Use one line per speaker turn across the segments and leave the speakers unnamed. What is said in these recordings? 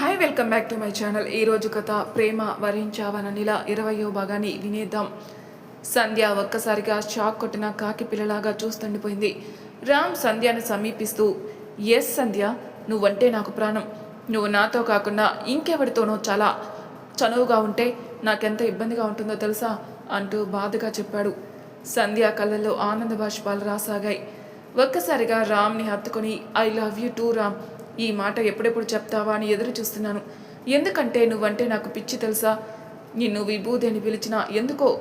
Hi welcome back to my channel ఈ రోజు కథ ప్రేమ వరించావననిలా ఇరవయో భాగాన్ని వినేద్దాం. సంధ్య ఒక్కసారిగా షాక్ కొట్టిన కాకి పిల్లలాగా చూస్తుండిపోయింది. రామ్ సంధ్యను సమీపిస్తూ ఎస్ సంధ్య నువ్వంటే నాకు ప్రాణం. నువ్వు నాతో కాకుండా ఇంకెవరితోనో చాలా చనువుగా ఉంటే నాకెంత ఇబ్బందిగా ఉంటుందో తెలుసా? అంటూ బాధగా చెప్పాడు. సంధ్య కళ్ళల్లో ఆనంద బాష్పాలు రాసాగాయి. ఒక్కసారిగా రామ్ని హత్తుకొని I love you too Ram. ఈ మాట ఎప్పుడెప్పుడు చెప్తావా అని ఎదురు చూస్తున్నాను. ఎందుకంటే నువ్వంటే నాకు పిచ్చి తెలుసా? నిన్ను విభూది అని పిలిచినా ఎందుకో?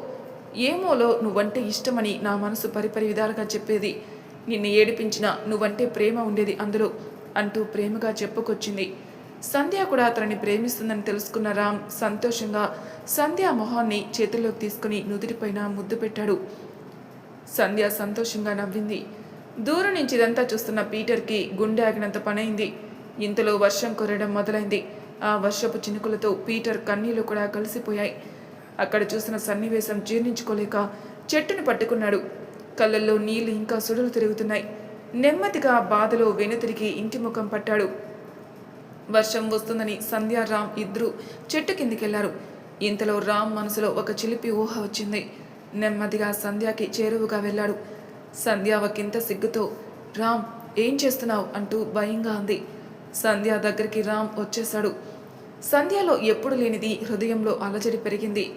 ఏమోలో నువ్వంటే ఇష్టమని నా మనసు పరిపరి విధాలుగా చెప్పేది. నిన్ను ఏడిపించిన నువ్వంటే ప్రేమ ఉండేది అందులో అంటూ ప్రేమగా చెప్పుకొచ్చింది. సంధ్య కూడా అతనిని ప్రేమిస్తుందని తెలుసుకున్న రామ్ సంతోషంగా సంధ్య మొహాన్ని చేతుల్లోకి తీసుకుని నుదిరిపైన ముద్దు పెట్టాడు. సంధ్య సంతోషంగా నవ్వింది. దూరం నుంచి ఇదంతా చూస్తున్న పీటర్కి గుండె ఆగినంత పనైంది. ఇంతలో వర్షం కొరడం మొదలైంది. ఆ వర్షపు చినుకులతో పీటర్ కన్నీళ్ళు కూడా కలిసిపోయాయి. అక్కడ చూసిన సన్నివేశం జీర్ణించుకోలేక చెట్టును పట్టుకున్నాడు. కళ్ళల్లో నీళ్ళు ఇంకా సుడులు తిరుగుతున్నాయి. నెమ్మదిగా బాధలో వెనుతిరిగి ఇంటి ముఖం పట్టాడు. వర్షం వస్తుందని సంధ్య రామ్ ఇద్దరు చెట్టు కిందికెళ్ళారు. ఇంతలో రామ్ మనసులో ఒక చిలిపి ఊహ వచ్చింది. నెమ్మదిగా సంధ్యాకి చేరువుగా వెళ్ళాడు. సంధ్య ఒకంత సిగ్గుతో రామ్ ఏం చేస్తున్నావు? అంటూ భయంగా అంది. సంధ్య దగ్గరికి రామ్ వచ్చేశాడు. సంధ్యలో ఎప్పుడు లేనిది హృదయంలో అలజడి పెరిగింది.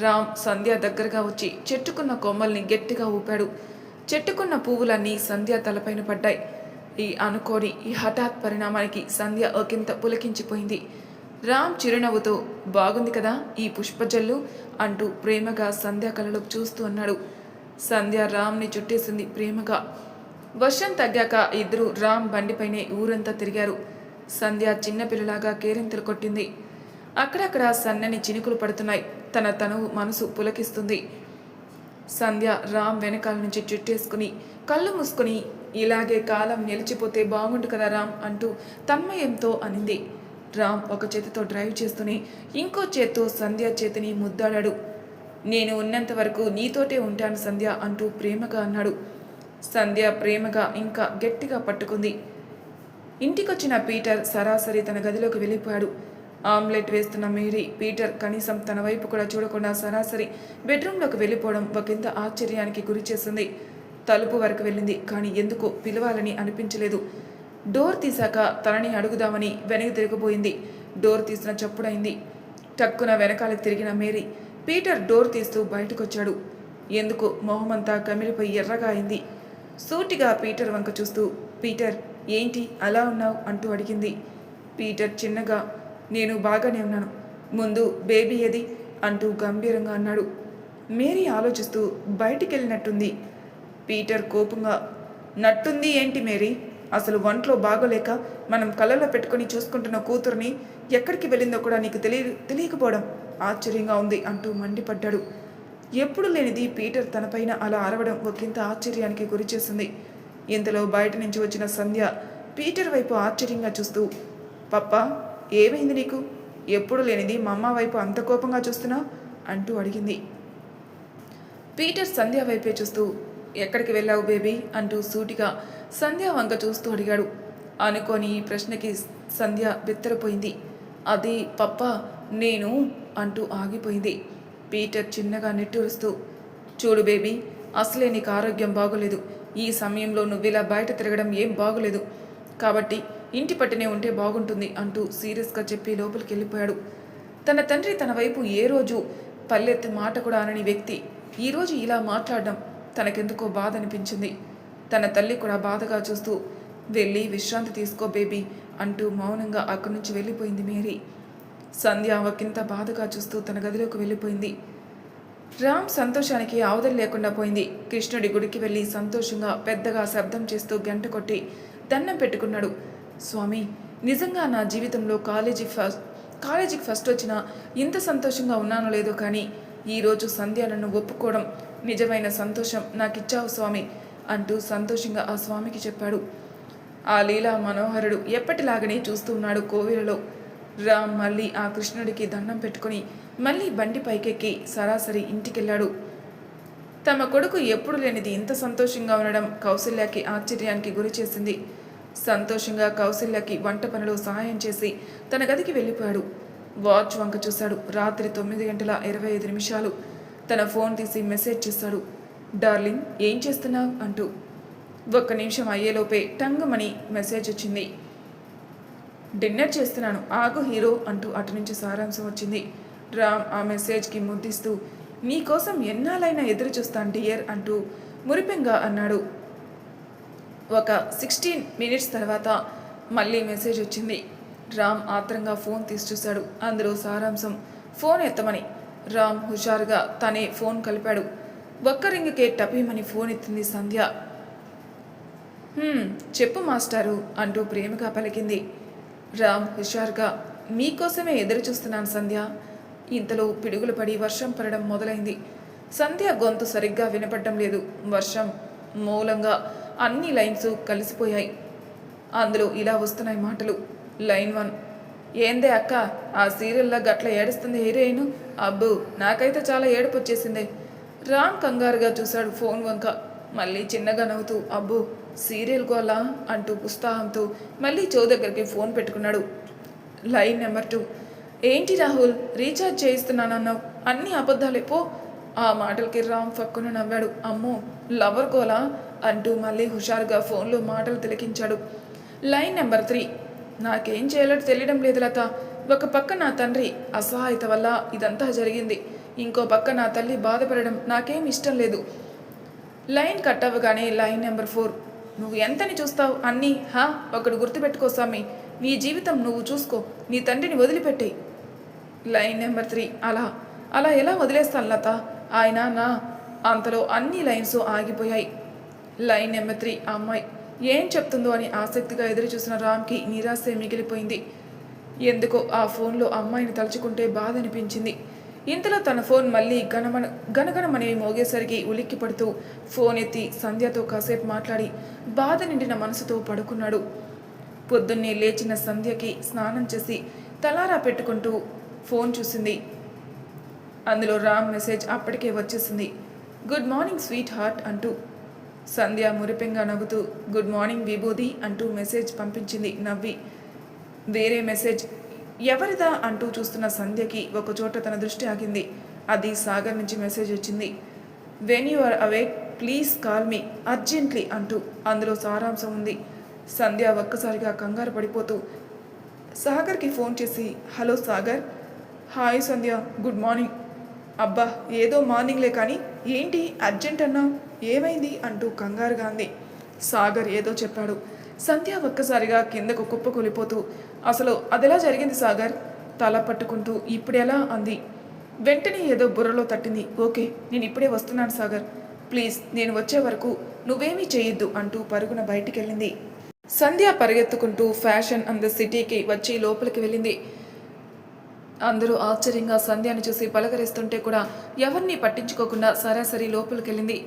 రామ్ సంధ్య దగ్గరగా వచ్చి చెట్టుకున్న కొమ్మల్ని గట్టిగా ఊపాడు. చెట్టుకున్న పువ్వులన్నీ సంధ్య తలపైన పడ్డాయి. ఈ అనుకోని ఈ హఠాత్ పరిణామానికి సంధ్య ఒకంత పులకించిపోయింది. రామ్ చిరునవ్వుతో బాగుంది కదా ఈ పుష్పజల్లు అంటూ ప్రేమగా సంధ్య కళలోకి చూస్తూ అన్నాడు. సంధ్య రామ్ని చుట్టేసింది ప్రేమగా. వర్షం తగ్గాక ఇద్దరు రామ్ బండిపైనే ఊరంతా తిరిగారు. సంధ్య చిన్నపిల్లలాగా కేరింతలు కొట్టింది. అక్కడక్కడ సన్నని చినుకులు పడుతున్నాయి. తన తనువు మనసు పులకిస్తుంది. సంధ్య రామ్ వెనకాల నుంచి చుట్టేసుకుని కళ్ళు మూసుకుని ఇలాగే కాలం నిలిచిపోతే బాగుండు కదా రామ్ అంటూ తన్మయంతో అనింది. రామ్ ఒక చేతితో డ్రైవ్ చేస్తూనే ఇంకో చేత్తో సంధ్య చేతిని ముద్దాడాడు. నేను ఉన్నంత వరకు నీతోటే ఉంటాను సంధ్య అంటూ ప్రేమగా అన్నాడు. సంధ్య ప్రేమగా ఇంకా గట్టిగా పట్టుకుంది. ఇంటికొచ్చిన పీటర్ సరాసరి తన గదిలోకి వెళ్ళిపోయాడు. ఆమ్లెట్ వేస్తున్న మేరీ పీటర్ కనీసం తన వైపు కూడా చూడకుండా సరాసరి బెడ్రూమ్లోకి వెళ్ళిపోవడం ఒకంత ఆశ్చర్యానికి గురి చేసింది. తలుపు వరకు వెళ్ళింది కానీ ఎందుకో పిలవాలని అనిపించలేదు. డోర్ తీశాక తనని అడుగుదామని వెనక్కి తిరగబోయింది డోర్ తీసిన చప్పుడైంది. టక్కున వెనకాలకి తిరిగిన మేరీ పీటర్ డోర్ తీస్తూ బయటకొచ్చాడు. ఎందుకు మొహమంతా కమిలిపోయి ఎర్రగా అయింది. సూటిగా పీటర్ వంక చూస్తూ పీటర్ ఏంటి అలా ఉన్నావు? అంటూ అడిగింది. పీటర్ చిన్నగా నేను బాగానే ఉన్నాను. ముందు బేబీ ఏది? అంటూ గంభీరంగా అన్నాడు. మేరీ ఆలోచిస్తూ బయటికి వెళ్ళినట్టుంది పీటర్ కోపంగా నట్టుంది ఏంటి మేరీ? అసలు ఒంట్లో బాగోలేక మనం కళ్ళలో పెట్టుకొని చూసుకుంటున్న కూతుర్ని ఎక్కడికి వెళ్ళిందో కూడా నీకు తెలియ తెలియకపోవడం. ఆశ్చర్యంగా ఉంది అంటూ మండిపడ్డాడు. ఎప్పుడు లేనిది పీటర్ తనపైన అలా అరవడం ఒకంత ఆశ్చర్యానికి గురిచేసింది. ఇంతలో బయట నుంచి వచ్చిన సంధ్య పీటర్ వైపు ఆశ్చర్యంగా చూస్తూ పప్ప ఏమైంది నీకు? ఎప్పుడు లేనిది మా అమ్మ వైపు అంత కోపంగా చూస్తున్నా? అంటూ అడిగింది. పీటర్ సంధ్య వైపే చూస్తూ ఎక్కడికి వెళ్ళావు బేబీ? అంటూ సూటిగా సంధ్య వంక చూస్తూ అడిగాడు. అనుకోని ఈ ప్రశ్నకి సంధ్య బిత్తరపోయింది. అది పప్ప నేను అంటూ ఆగిపోయింది. పీటర్ చిన్నగా నిట్టూరుస్తూ చూడు బేబీ అసలే నీకు ఆరోగ్యం బాగోలేదు. ఈ సమయంలో నువ్వు ఇలా బయట తిరగడం ఏం బాగోలేదు. కాబట్టి ఇంటి పట్టునే ఉంటే బాగుంటుంది అంటూ సీరియస్గా చెప్పి లోపలికి వెళ్ళిపోయాడు తన తండ్రి తన వైపు ఏ రోజు పల్లెత్తి మాట కూడా అనని వ్యక్తి ఈరోజు ఇలా మాట్లాడడం తనకెందుకో బాధ అనిపించింది తన తల్లి కూడా బాధగా చూస్తూ వెళ్ళి విశ్రాంతి తీసుకో బేబీ అంటూ మౌనంగా అక్కడి నుంచి వెళ్ళిపోయింది మేరీ. సంధ్య ఒకంత బాధగా చూస్తూ తన గదిలోకి వెళ్ళిపోయింది. రామ్ సంతోషానికి ఆవుదలు లేకుండా పోయింది. కృష్ణుడి గుడికి వెళ్ళి సంతోషంగా పెద్దగా శబ్దం చేస్తూ గంట కొట్టి దండం పెట్టుకున్నాడు. స్వామి నిజంగా నా జీవితంలో కాలేజీ ఫస్ట్ కాలేజీకి ఫస్ట్ వచ్చిన ఇంత సంతోషంగా ఉన్నానో లేదో కానీ ఈరోజు సంధ్య నన్ను ఒప్పుకోవడం నిజమైన సంతోషం నాకిచ్చావు స్వామి అంటూ సంతోషంగా ఆ స్వామికి చెప్పాడు. ఆ లీలా మనోహరుడు ఎప్పటిలాగనే చూస్తూ ఉన్నాడు కోవిలలో. రామ్ మళ్ళీ ఆ కృష్ణుడికి దండం పెట్టుకుని మళ్ళీ బండి పైకెక్కి సరాసరి ఇంటికెళ్ళాడు. తమ కొడుకు ఎప్పుడు లేనిది ఇంత సంతోషంగా ఉండడం కౌసల్యకి ఆశ్చర్యానికి గురి చేసింది. సంతోషంగా కౌశల్యకి వంట పనిలో సహాయం చేసి తన గదికి వెళ్ళిపోయాడు. వాచ్ వంక చూశాడు. రాత్రి తొమ్మిది గంటల ఇరవై ఐదు నిమిషాలు. తన ఫోన్ తీసి మెసేజ్ చేశాడు. డార్లింగ్ ఏం చేస్తున్నావు? అంటూ. ఒక్క నిమిషం అయ్యేలోపే టంగమని మెసేజ్ వచ్చింది. డిన్నర్ చేస్తున్నాను. ఆగు హీరో అంటూ అటు నుంచి సారాంశం వచ్చింది. రామ్ ఆ మెసేజ్కి ముద్దిస్తూ నీకోసం ఎన్నాళ్ళైనా ఎదురు చూస్తాను డియర్ అంటూ మురిపెంగా అన్నాడు. ఒక సిక్స్టీన్ మినిట్స్ తర్వాత మళ్ళీ మెసేజ్ వచ్చింది. రామ్ ఆత్రంగా ఫోన్ తీసి చూశాడు. అందులో సారాంశం ఫోన్ ఎత్తమని. రామ్ హుషారుగా తనే ఫోన్ కలిపాడు. ఒక్క రింగికే టపీమని ఫోన్ ఎత్తింది సంధ్య. చెప్పు మాస్టారు అంటూ ప్రేమగా పలికింది. రామ్ హుషారుగా మీకోసమే ఎదురు చూస్తున్నాను సంధ్య. ఇంతలో పిడుగులు పడి వర్షం పడడం మొదలైంది. సంధ్య గొంతు సరిగ్గా వినపడడం లేదు. వర్షం మూలంగా అన్ని లైన్స్ కలిసిపోయాయి. అందులో ఇలా వస్తున్నాయి మాటలు. లైన్ వన్ ఏందే అక్క ఆ సీరియల్లో గట్ల ఏడుస్తుంది హీరోయిన్? అబ్బు నాకైతే చాలా ఏడుపు వచ్చేసిందే రామ్ కంగారుగా చూశాడు ఫోన్ వంక. మళ్ళీ చిన్నగా నవ్వుతూ అబ్బు సీరియల్ కోలా అంటూ ఉత్సాహంతో మళ్ళీ చో దగ్గరికి ఫోన్ పెట్టుకున్నాడు. Line number two. ఏంటి రాహుల్ రీఛార్జ్ చేయిస్తున్నానన్నావు. అన్ని అబద్ధాలే. పో. ఆ మాటలకి రామ్ ఫక్కున నవ్వాడు. అమ్మో లవర్ గోలా అంటూ మళ్ళీ హుషారుగా ఫోన్లో మాటలు తిలకించాడు. Line number three. నాకేం చేయాలో తెలియడం లేదు లత. ఒక పక్క నా తండ్రి అసహాయత వల్ల ఇదంతా జరిగింది. ఇంకో పక్క నా తల్లి బాధపడడం నాకేం ఇష్టం లేదు. లైన్ కట్ అవ్వగానే లైన్ నెంబర్ ఫోర్. నువ్వు ఎంతని చూస్తావు అన్నీ? హా? ఒకడు గుర్తుపెట్టుకో స్వామి. నీ జీవితం నువ్వు చూసుకో. నీ తండ్రిని వదిలిపెట్టేయి. Line number three. అలా. అలా ఎలా వదిలేస్తాను లత? ఆయన నా అంతలో అన్ని లైన్స్ ఆగిపోయాయి. Line number three. ఆ అమ్మాయి ఏం చెప్తుందో అని ఆసక్తిగా ఎదురు చూసిన రామ్కి నిరాశ మిగిలిపోయింది. ఎందుకో ఆ ఫోన్లో అమ్మాయిని తలుచుకుంటే బాధ అనిపించింది ఇంతలో తన ఫోన్ మళ్ళీ గణమన గణగణమనేవి మోగేసరికి ఉలిక్కి పడుతూ ఫోన్ ఎత్తి సంధ్యతో కాసేపు మాట్లాడి బాధ నిండిన మనసుతో పడుకున్నాడు. పొద్దున్నే లేచిన సంధ్యకి స్నానం చేసి తలారా పెట్టుకుంటూ ఫోన్ చూసింది. అందులో రామ్ మెసేజ్ అప్పటికే వచ్చేసింది. గుడ్ మార్నింగ్ స్వీట్ హార్ట్ అంటూ. సంధ్య మురిపెంగా నవ్వుతూ గుడ్ మార్నింగ్ విభూది అంటూ మెసేజ్ పంపించింది నవ్వి. వేరే మెసేజ్ ఎవరిదా అంటూ చూస్తున్న సంధ్యకి ఒకచోట తన దృష్టి ఆగింది. అది సాగర్ నుంచి మెసేజ్ వచ్చింది. When you are away please call me urgently అంటూ అందులో సారాంశం ఉంది. సంధ్య ఒక్కసారిగా కంగారు పడిపోతూ సాగర్కి ఫోన్ చేసి hello Sagar. Hi Sandhya good morning. అబ్బా ఏదో మార్నింగ్లే కానీ ఏంటి అర్జెంట్ అన్నా? ఏమైంది? అంటూ కంగారుగా అంది. సాగర్ ఏదో చెప్పాడు. సంధ్య ఒక్కసారిగా కిందకు కుప్పకూలిపోతూ అసలు అదెలా జరిగింది సాగర్? తల పట్టుకుంటూ ఇప్పుడెలా? అంది. వెంటనే ఏదో బుర్రలో తట్టింది. ఓకే నేను ఇప్పుడే వస్తున్నాను సాగర్. ప్లీజ్ నేను వచ్చే వరకు నువ్వేమీ చేయొద్దు అంటూ పరుగున బయటికెళ్ళింది. సంధ్య పరిగెత్తుకుంటూ ఫ్యాషన్ అండ్ ద సిటీకి వచ్చి లోపలికి వెళ్ళింది. అందరూ ఆశ్చర్యంగా సంధ్యను చూసి పలకరిస్తుంటే కూడా ఎవరిని పట్టించుకోకుండా సరాసరి లోపలికి వెళ్ళింది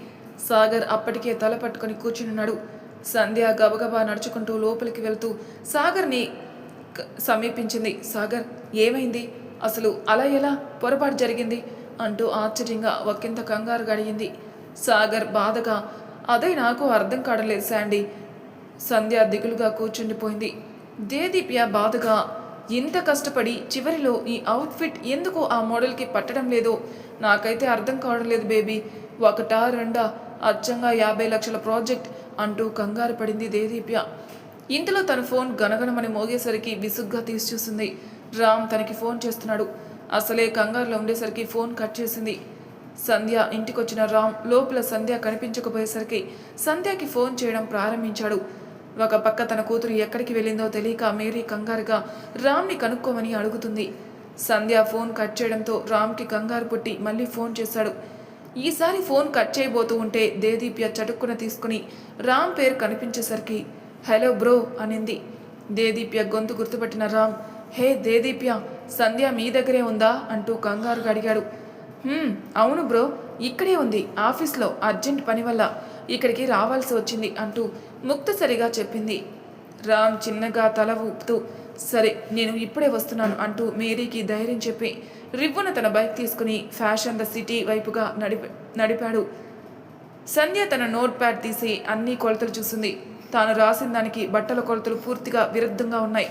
సాగర్ అప్పటికే తల పట్టుకొని కూర్చునున్నాడు. సంధ్య గబగబా నడుచుకుంటూ లోపలికి వెళ్తూ సాగర్ని సమీపించింది. సాగర్ ఏమైంది? అసలు అలా ఎలా? పొరపాటు జరిగింది? అంటూ ఆశ్చర్యంగా ఒకంత కంగారు గడిగింది. సాగర్ బాధగా అదే నాకు అర్థం కాడలేదు శాండీ. సంధ్య దిగులుగా కూర్చుండిపోయింది. దేదీప్య బాధగా ఇంత కష్టపడి చివరిలో ఈ అవుట్ఫిట్ ఎందుకు ఆ మోడల్కి పట్టడం లేదో నాకైతే అర్థం కావడం లేదు బేబీ. ఒకటా రెండా అచ్చంగా యాభై లక్షల ప్రాజెక్ట్ అంటూ కంగారు పడింది దేదీప్య. ఇంతలో తన ఫోన్ గనగనమని మోగేసరికి విసుగ్గా తీసి చూసింది రామ్ తనకి ఫోన్ చేస్తున్నాడు. అసలే కంగారులో ఉండేసరికి ఫోన్ కట్ చేసింది. సంధ్య ఇంటికొచ్చిన రామ్ లోపల సంధ్య కనిపించకపోయేసరికి సంధ్యకి ఫోన్ చేయడం ప్రారంభించాడు. ఒక పక్క తన కూతురు ఎక్కడికి వెళ్ళిందో తెలియక మేరీ కంగారుగా రామ్ని కనుక్కోమని అడుగుతుంది. సంధ్య ఫోన్ కట్ చేయడంతో రామ్కి కంగారు పుట్టి మళ్ళీ ఫోన్ చేశాడు. ఈసారి ఫోన్ కట్ చేయబోతూ ఉంటే దేదీప్య చటుక్కున తీసుకుని రామ్ పేరు కనిపించేసరికి హలో బ్రో అనింది. దేదీప్య గొంతు గుర్తుపట్టిన రామ్ హే దేదీప్య సంధ్య మీ దగ్గరే ఉందా? అంటూ కంగారుగా అడిగాడు. అవును బ్రో ఇక్కడే ఉంది ఆఫీస్లో అర్జెంట్ పని వల్ల. ఇక్కడికి రావాల్సి వచ్చింది అంటూ ముక్తసరిగా చెప్పింది. రామ్ చిన్నగా తల ఊపుతూ సరే నేను ఇప్పుడే వస్తున్నాను అంటూ మేరీకి ధైర్యం చెప్పి రివ్వున తన బైక్ తీసుకుని ఫ్యాషన్ ద సిటీ వైపుగా నడిప నడిపాడు. సంధ్య తన నోట్ ప్యాడ్ తీసి అన్ని కొలతలు చూసింది. తాను రాసిన దానికి బట్టల కొలతలు పూర్తిగా విరుద్ధంగా ఉన్నాయి.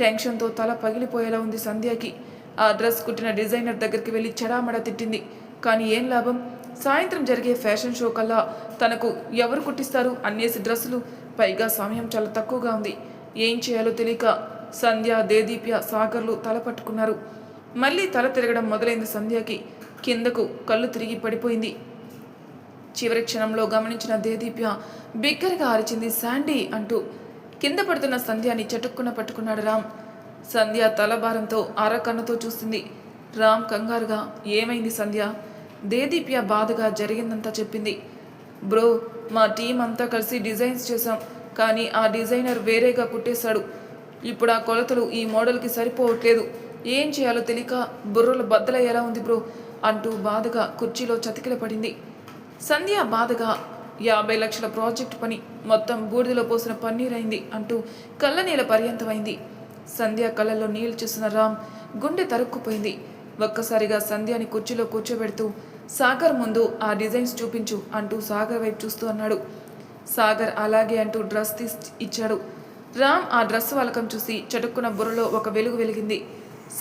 టెన్షన్తో తల పగిలిపోయేలా ఉంది సంధ్యకి. ఆ డ్రెస్ కుట్టిన డిజైనర్ దగ్గరికి వెళ్ళి చెడామడా తిట్టింది. కానీ ఏం లాభం? సాయంత్రం జరిగే ఫ్యాషన్ షో కల్లా తనకు ఎవరు కుట్టిస్తారు? అన్నేసి డ్రెస్సులు. పైగా సమయం చాలా తక్కువగా ఉంది. ఏం చేయాలో తెలియక సంధ్య దేదీప్య సాగర్లు తల పట్టుకున్నారు మళ్ళీ తల తిరగడం మొదలైంది సంధ్యకి. కిందకు కళ్ళు తిరిగి పడిపోయింది. చివరి క్షణంలో గమనించిన దేదీప్య బిగ్గరగా అరిచింది శాండీ అంటూ కింద పడుతున్న సంధ్యాని చటుక్కున పట్టుకున్నాడు రామ్. సంధ్య తలభారంతో అరకన్నుతో చూస్తుంది రామ్ కంగారుగా ఏమైంది సంధ్య? దేదీప్య బాధగా జరిగిందంతా చెప్పింది. బ్రో మా టీం అంతా కలిసి డిజైన్స్ చేశాం కానీ ఆ డిజైనర్ వేరేగా కుట్టేశాడు. ఇప్పుడు ఆ కొలతలు ఈ మోడల్కి సరిపోవట్లేదు. ఏం చేయాలో తెలియక బుర్రలు బద్దలయ్యేలా ఉంది బ్రో అంటూ బాధగా కుర్చీలో చతికిల పడింది. సంధ్య బాధగా యాభై లక్షల ప్రాజెక్ట్ పని మొత్తం బూడిదలో పోసిన పన్నీరైంది అంటూ కళ్ళనీల పర్యంతమైంది. సంధ్య కళ్ళల్లో నీళ్ళు చూసిన రామ్ గుండె తరుక్కుపోయింది. ఒక్కసారిగా సంధ్యాని కుర్చీలో కూర్చోబెడుతూ సాగర్ ముందు ఆ డిజైన్స్ చూపించు అంటూ సాగర్ వైపు చూస్తూ అన్నాడు. సాగర్ అలాగే అంటూ డ్రెస్ తీసి ఇచ్చాడు. రామ్ ఆ డ్రెస్ వలకం చూసి చటుక్కున బుర్రలో ఒక వెలుగు వెలిగింది.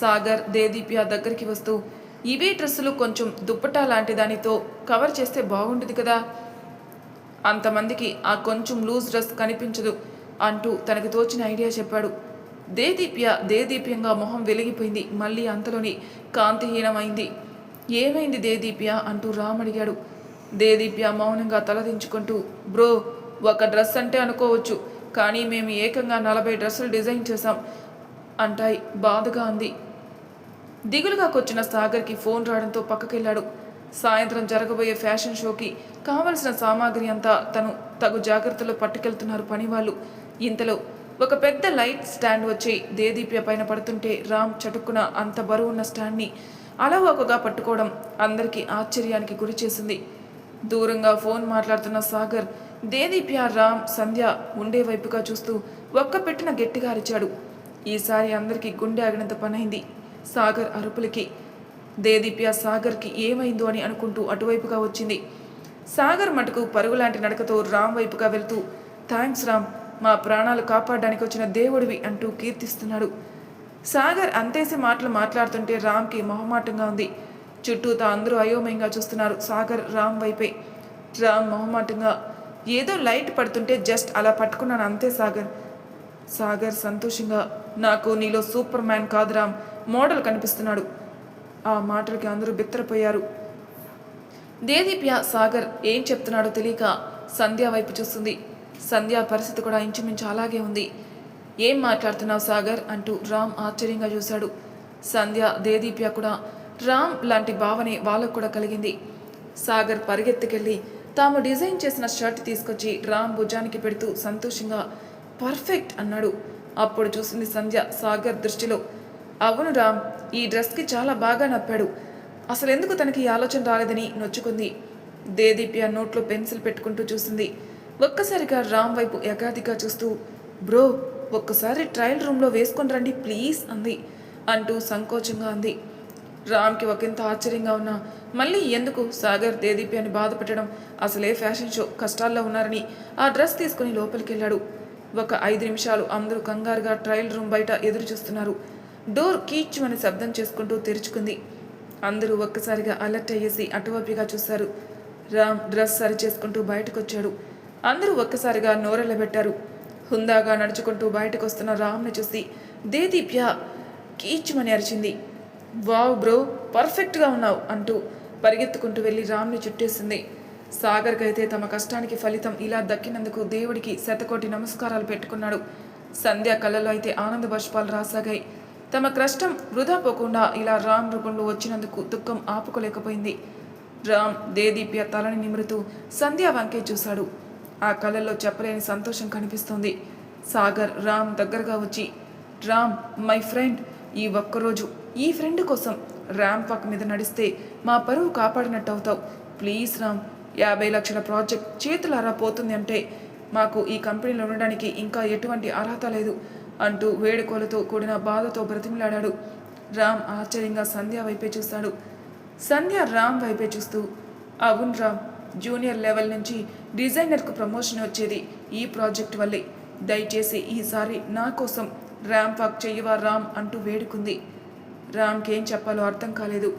సాగర్ దేదీప్య దగ్గరికి వస్తూ ఇవే డ్రెస్సులు కొంచెం దుప్పటా లాంటి దానితో కవర్ చేస్తే బాగుంటుంది కదా? అంతమందికి ఆ కొంచెం లూజ్ డ్రెస్ కనిపించదు అంటూ తనకు తోచిన ఐడియా చెప్పాడు. దేదీప్య దేదీప్యంగా మొహం వెలిగిపోయింది. మళ్ళీ అంతలోని కాంతిహీనమైంది. ఏమైంది దేదీప్య అంటూ రామ్ అడిగాడు. దేదీప్య మౌనంగా తలదించుకుంటూ బ్రో ఒక డ్రెస్ అంటే అనుకోవచ్చు. కానీ మేము ఏకంగా నలభై డ్రెస్సులు డిజైన్ చేశాం అంటాయి. బాధగా అంది. దిగులుగా కొచ్చిన సాగర్కి ఫోన్ రావడంతో పక్కకెళ్ళాడు. సాయంత్రం జరగబోయే ఫ్యాషన్ షోకి కావలసిన సామాగ్రి అంతా తను తగు జాగ్రత్తలో పట్టుకెళ్తున్నారు పనివాళ్ళు. ఇంతలో ఒక పెద్ద లైట్ స్టాండ్ వచ్చి దేదీప్య పైన పడుతుంటే రామ్ చటుక్కున అంత బరువున్న స్టాండ్ని అలవోకగా పట్టుకోవడం అందరికీ ఆశ్చర్యానికి గురి చేసింది దూరంగా ఫోన్ మాట్లాడుతున్న సాగర్ దేదీప్య రామ్ సంధ్య ఉండే వైపుగా చూస్తూ ఒక్క పెట్టిన గట్టిగా అరిచాడు. ఈసారి అందరికీ గుండె ఆగినంత పనైంది సాగర్ అరుపులకి. దేదీప్య సాగర్కి ఏమైందో అని అనుకుంటూ అటువైపుగా వచ్చింది. సాగర్ మటుకు పరుగులాంటి నడకతో రామ్ వైపుగా వెళ్తూ థ్యాంక్స్ రామ్ మా ప్రాణాలు కాపాడడానికి వచ్చిన దేవుడివి అంటూ కీర్తిస్తున్నాడు. సాగర్ అంతేసి మాటలు మాట్లాడుతుంటే రామ్కి మొహమాటంగా ఉంది. చుట్టూతా అందరూ అయోమయంగా చూస్తున్నారు సాగర్ రామ్ వైపే. రామ్ మొహమాటంగా ఏదో లైట్ పడుతుంటే జస్ట్ అలా పట్టుకున్నాను అంతే సాగర్. సాగర్ సంతోషంగా నాకు నీలో సూపర్ మ్యాన్ కాదు రామ్ మోడల్ కనిపిస్తున్నాడు. ఆ మాటలకి అందరూ బిత్తరపోయారు. దేదీప్య సాగర్ ఏం చెప్తున్నాడో తెలియక సంధ్య వైపు చూస్తుంది. సంధ్య పరిస్థితి కూడా ఇంచుమించు అలాగే ఉంది. ఏం మాట్లాడుతున్నావు సాగర్? అంటూ రామ్ ఆశ్చర్యంగా చూశాడు. సంధ్య దేదీప్య కూడా రామ్ లాంటి భావనే వాళ్ళకు కూడా కలిగింది. సాగర్ పరిగెత్తుకెళ్ళి తాము డిజైన్ చేసిన షర్ట్ తీసుకొచ్చి రామ్ భుజానికి పెడుతూ సంతోషంగా పర్ఫెక్ట్ అన్నాడు. అప్పుడు చూసింది సంధ్య సాగర్ దృష్టిలో. అవును రామ్ ఈ డ్రెస్కి చాలా బాగా నప్పాడు. అసలు ఎందుకు తనకి ఈ ఆలోచన రాలేదని నొచ్చుకుంది. దేదీప్య నోట్లో పెన్సిల్ పెట్టుకుంటూ చూసింది. ఒక్కసారిగా రామ్ వైపు ఎగాదిగా చూస్తూ బ్రో ఒక్కసారి ట్రయల్ రూమ్లో వేసుకొని రండి ప్లీజ్ అంది. అంటూ సంకోచంగా అంది. రామ్కి ఒకంత ఆశ్చర్యంగా ఉన్నా మళ్ళీ ఎందుకు సాగర్ దేదీప్య అని బాధపెట్టడం అసలే ఫ్యాషన్ షో కష్టాల్లో ఉన్నారని. ఆ డ్రెస్ తీసుకుని లోపలికి వెళ్ళాడు ఒక ఐదు నిమిషాలు అందరూ కంగారుగా ట్రయల్ రూమ్ బయట ఎదురు చూస్తున్నారు. డోర్ కీచ్మని శబ్దం చేసుకుంటూ తెరుచుకుంది. అందరూ ఒక్కసారిగా అలర్ట్ అయ్యేసి అటువైపుగా చూశారు. రామ్ డ్రెస్ సరి చేసుకుంటూ బయటకు వచ్చాడు అందరూ ఒక్కసారిగా నోరెళ్ళబెట్టారు. హుందాగా నడుచుకుంటూ బయటకు వస్తున్న రామ్ని చూసి దేదీప్య కీచ్మని అరిచింది. వావ్ బ్రో పర్ఫెక్ట్గా ఉన్నావు అంటూ పరిగెత్తుకుంటూ వెళ్ళి రామ్ని చుట్టేసింది. సాగర్కి అయితే తమ కష్టానికి ఫలితం ఇలా దక్కినందుకు దేవుడికి శతకోటి నమస్కారాలు పెట్టుకున్నాడు. సంధ్య కళ్ళలో అయితే ఆనంద బాష్పాలు రాసాగాయి. తమ కష్టం వృధా పోకుండా ఇలా రామ్ రూపంలో వచ్చినందుకు దుఃఖం ఆపుకోలేకపోయింది. రామ్ దేదీప్య తలని నిమురుతూ సంధ్య వంకే చూశాడు. ఆ కళ్ళల్లో చెప్పలేని సంతోషం కనిపిస్తోంది. సాగర్ రామ్ దగ్గరగా వచ్చి రామ్ మై ఫ్రెండ్ ఈ ఒక్కరోజు ఈ ఫ్రెండ్ కోసం ర్యాంప్ వాక్ మీద నడిస్తే మా పరువు కాపాడినట్టు అవుతావు ప్లీజ్ రామ్ యాభై లక్షల ప్రాజెక్ట్ చేతులారా పోతుంది అంటే మాకు ఈ కంపెనీలో ఉండడానికి ఇంకా ఎటువంటి అర్హత లేదు అంటూ వేడుకోలతో కూడిన బాధతో బ్రతిమిలాడాడు. రామ్ ఆశ్చర్యంగా సంధ్య వైపే చూశాడు సంధ్య రామ్ వైపే చూస్తూ అవును రామ్ జూనియర్ లెవెల్ నుంచి డిజైనర్కు ప్రమోషన్ వచ్చేది ఈ ప్రాజెక్ట్ వల్లే. దయచేసి ఈసారి నా కోసం ర్యాంప్ వాక్ చెయ్యవా రామ్ అంటూ వేడుకుంది. రామ్కి ఏం చెప్పాలో అర్థం కాలేదు.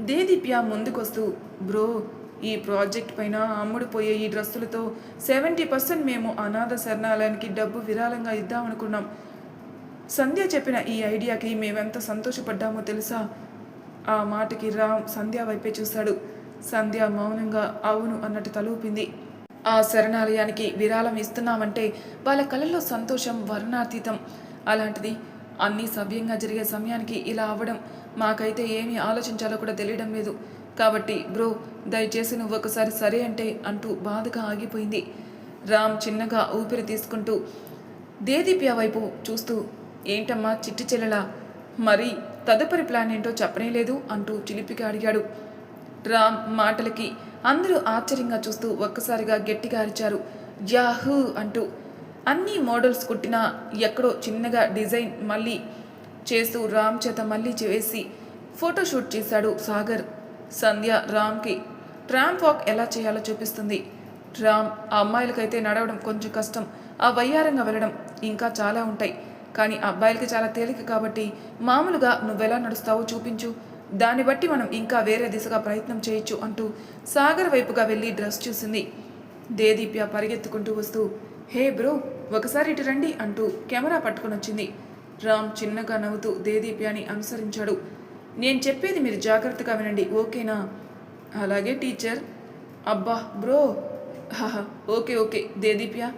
దేదీప్య ముందుకొస్తూ బ్రో ఈ ప్రాజెక్ట్ పైన అమ్ముడుపోయే ఈ డ్రస్సులతో సెవెంటీ పర్సెంట్ మేము అనాథ శరణాలయానికి డబ్బు విరాళంగా ఇద్దామనుకున్నాం. సంధ్య చెప్పిన ఈ ఐడియాకి మేమెంత సంతోషపడ్డామో తెలుసా? ఆ మాటకి రామ్ సంధ్య వైపే చూశాడు. సంధ్య మౌనంగా అవును అన్నట్టు తలూపింది. ఆ శరణాలయానికి విరాళం ఇస్తున్నామంటే వాళ్ళ కళ్ళల్లో సంతోషం వర్ణాతీతం. అలాంటిది అన్నీ సవ్యంగా జరిగే సమయానికి ఇలా అవ్వడం మాకైతే ఏమీ ఆలోచించాలో కూడా తెలియడం లేదు. కాబట్టి బ్రో దయచేసి నువ్వు ఒకసారి సరే అంటే అంటూ బాధగా ఆగిపోయింది. రామ్ చిన్నగా ఊపిరి తీసుకుంటూ దేదీప్య వైపు చూస్తూ ఏంటమ్మా చిట్టి చెల్లెలా? మరి తదుపరి ప్లాన్ ఏంటో చెప్పనే లేదు అంటూ చిలిపిగా అడిగాడు. రామ్ మాటలకి అందరూ ఆశ్చర్యంగా చూస్తూ ఒక్కసారిగా గట్టిగా అరిచారు. యాహూ అంటూ అన్ని మోడల్స్ కుట్టినా ఎక్కడో చిన్నగా డిజైన్ మళ్ళీ చేస్తూ రామ్ చేత మళ్ళీ చేసి ఫోటోషూట్ చేశాడు సాగర్. సంధ్య రామ్కి ట్రాంప్ వాక్ ఎలా చేయాలో చూపిస్తుంది. రామ్ ఆ అమ్మాయిలకైతే నడవడం కొంచెం కష్టం. ఆ వయ్యారంగా వెళ్ళడం ఇంకా చాలా ఉంటాయి. కానీ అబ్బాయిలకి చాలా తేలిక కాబట్టి మామూలుగా నువ్వెలా నడుస్తావో చూపించు. దాన్ని బట్టి మనం ఇంకా వేరే దిశగా ప్రయత్నం చేయొచ్చు అంటూ సాగర్ వైపుగా వెళ్ళి డ్రెస్ చూసింది. దేదీప్య పరిగెత్తుకుంటూ వస్తూ హే బ్రో ఒకసారి ఇటు రండి అంటూ కెమెరా పట్టుకొని వచ్చింది రామ్ చిన్నగా నవ్వుతూ దేదీప్యాని అనుసరించాడు. నేను చెప్పేది మీరు జాగ్రత్తగా వినండి ఓకేనా? అలాగే టీచర్. అబ్బా బ్రో. హాహా ఓకే ఓకే దేదీప్య.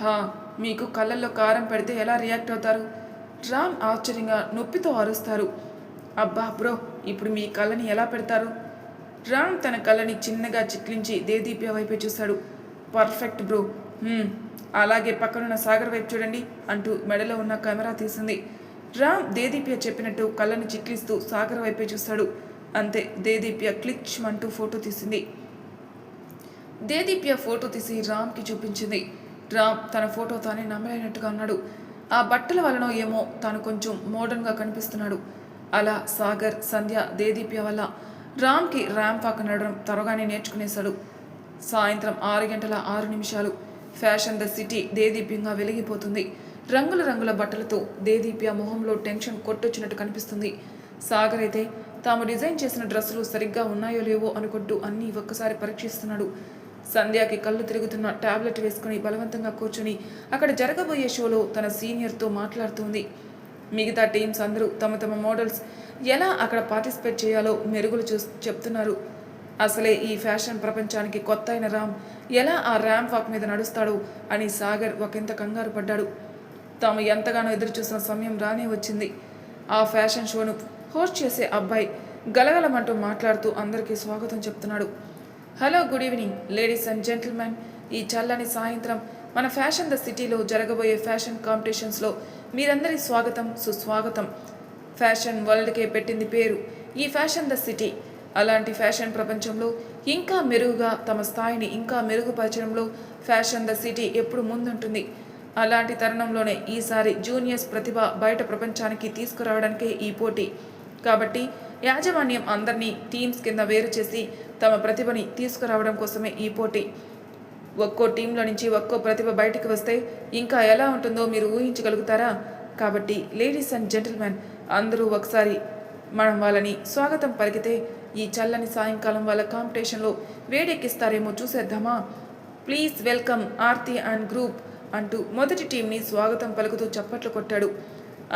హా మీకు కళ్ళల్లో కారం పెడితే ఎలా రియాక్ట్ అవుతారు? రామ్ ఆశ్చర్యంగా నొప్పితో అరుస్తారు. అబ్బా బ్రో ఇప్పుడు మీ కళ్ళని ఎలా పెడతారు? రామ్ తన కళ్ళని చిన్నగా చిట్లించి దేదీప్య వైపే చూశాడు. Perfect bro. అలాగే పక్కనున్న సాగర్ వైపు చూడండి అంటూ మెడలో ఉన్న కెమెరా తీసింది. రామ్ దేదీప్య చెప్పినట్టు కళ్ళని చిట్లిస్తూ సాగర్ వైపే చూశాడు అంతే దేదీప్య క్లిచ్ అంటూ ఫోటో తీసింది. దేదీప్య ఫోటో తీసి రామ్కి చూపించింది. రామ్ తన ఫోటో తానే నమ్మలేనట్టుగా అన్నాడు. ఆ బట్టల వలన ఏమో తాను కొంచెం మోడర్న్గా కనిపిస్తున్నాడు. అలా సాగర్ సంధ్య దేదీప్య వల్ల రామ్కి ర్యాంప్ వాక్ నడవడం త్వరగానే నేర్చుకునేశాడు. సాయంత్రం ఆరు గంటల ఆరు నిమిషాలు. ఫ్యాషన్ ద సిటీ దేదీప్యంగా వెలిగిపోతుంది. రంగుల రంగుల బట్టలతో దేదీప్య మొహంలో టెన్షన్ కొట్టొచ్చినట్టు కనిపిస్తుంది. సాగర్ అయితే తాము డిజైన్ చేసిన డ్రెస్సులు సరిగ్గా ఉన్నాయో లేవో అనుకుంటూ అన్నీ ఒక్కసారి పరీక్షిస్తున్నాడు. సంధ్యాకి కళ్ళు తిరుగుతున్న టాబ్లెట్ వేసుకుని బలవంతంగా కూర్చుని అక్కడ జరగబోయే షోలో తన సీనియర్తో మాట్లాడుతుంది. మిగతా టీమ్స్ అందరూ తమ తమ మోడల్స్ ఎలా అక్కడ పార్టిసిపేట్ చేయాలో మెరుగులు చూ చెప్తున్నారు. అసలే ఈ ఫ్యాషన్ ప్రపంచానికి కొత్త అయిన రామ్. ఎలా ఆ ర్యాంప్ వాక్ మీద నడుస్తాడో అని సాగర్ ఒకంత కంగారు పడ్డాడు. తాము ఎంతగానో ఎదురుచూసిన సమయం రానే వచ్చింది. ఆ ఫ్యాషన్ షోను హోస్ట్ చేసే అబ్బాయి గలగలమంటూ మాట్లాడుతూ అందరికీ స్వాగతం చెప్తున్నాడు. Hello good evening. Ladies and gentlemen ఈ చల్లని సాయంత్రం మన ఫ్యాషన్ ద సిటీలో జరగబోయే ఫ్యాషన్ కాంపిటీషన్స్లో మీరందరి స్వాగతం సుస్వాగతం. ఫ్యాషన్ వరల్డ్కే పెట్టింది పేరు. ఈ ఫ్యాషన్ ద సిటీ. అలాంటి ఫ్యాషన్ ప్రపంచంలో ఇంకా మెరుగుగా తమ స్థాయిని ఇంకా మెరుగుపరచడంలో ఫ్యాషన్ ద సిటీ ఎప్పుడు ముందుంటుంది. అలాంటి తరుణంలోనే ఈసారి జూనియర్స్ ప్రతిభ బయట ప్రపంచానికి తీసుకురావడానికే ఈ పోటీ. కాబట్టి యాజమాన్యం అందరినీ టీమ్స్ కింద వేరు చేసి తమ ప్రతిభని తీసుకురావడం కోసమే ఈ పోటీ. ఒక్కో టీంలో నుంచి ఒక్కో ప్రతిభ బయటికి వస్తే ఇంకా ఎలా ఉంటుందో మీరు ఊహించగలుగుతారా? కాబట్టి లేడీస్ అండ్ జెంటిల్మెన్ అందరూ ఒకసారి మనం వాళ్ళని స్వాగతం పలికితే ఈ చల్లని సాయంకాలం వాళ్ళ కాంపిటీషన్లో వేడెక్కిస్తారేమో చూసేద్దామా? Please welcome Aarti and group అంటూ మొదటి టీంని స్వాగతం పలుకుతూ చప్పట్లు కొట్టాడు.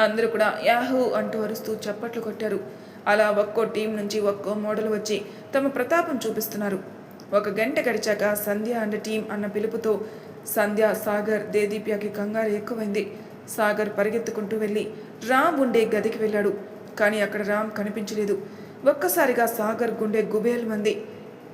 అందరూ కూడా యాహూ అంటూ అరుస్తూ చప్పట్లు కొట్టారు. అలా ఒక్కో టీం నుంచి ఒక్కో మోడల్ వచ్చి తమ ప్రతాపం చూపిస్తున్నారు. ఒక గంట గడిచాక సంధ్య అండ్ టీం అన్న పిలుపుతో సంధ్య సాగర్ దేదీప్యకి కంగారు ఎక్కువైంది. సాగర్ పరిగెత్తుకుంటూ వెళ్ళి రామ్ ఉండే గదికి వెళ్ళాడు. కానీ అక్కడ రామ్ కనిపించలేదు. ఒక్కసారిగా సాగర్ గుండె గుబేల్ మంది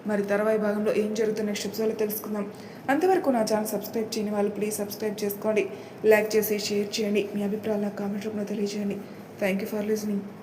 మరి తర్వాయి భాగంలో ఏం జరుగుతున్న నెక్స్ట్ తెలుసుకుందాం. అంతవరకు నా ఛానల్ సబ్స్క్రైబ్ చేయని వాళ్ళు ప్లీజ్ సబ్స్క్రైబ్ చేసుకోండి. లైక్ చేసి షేర్ చేయండి. మీ అభిప్రాయాలు నాకు కామెంట్ రూపంలో తెలియజేయండి. Thank you for listening.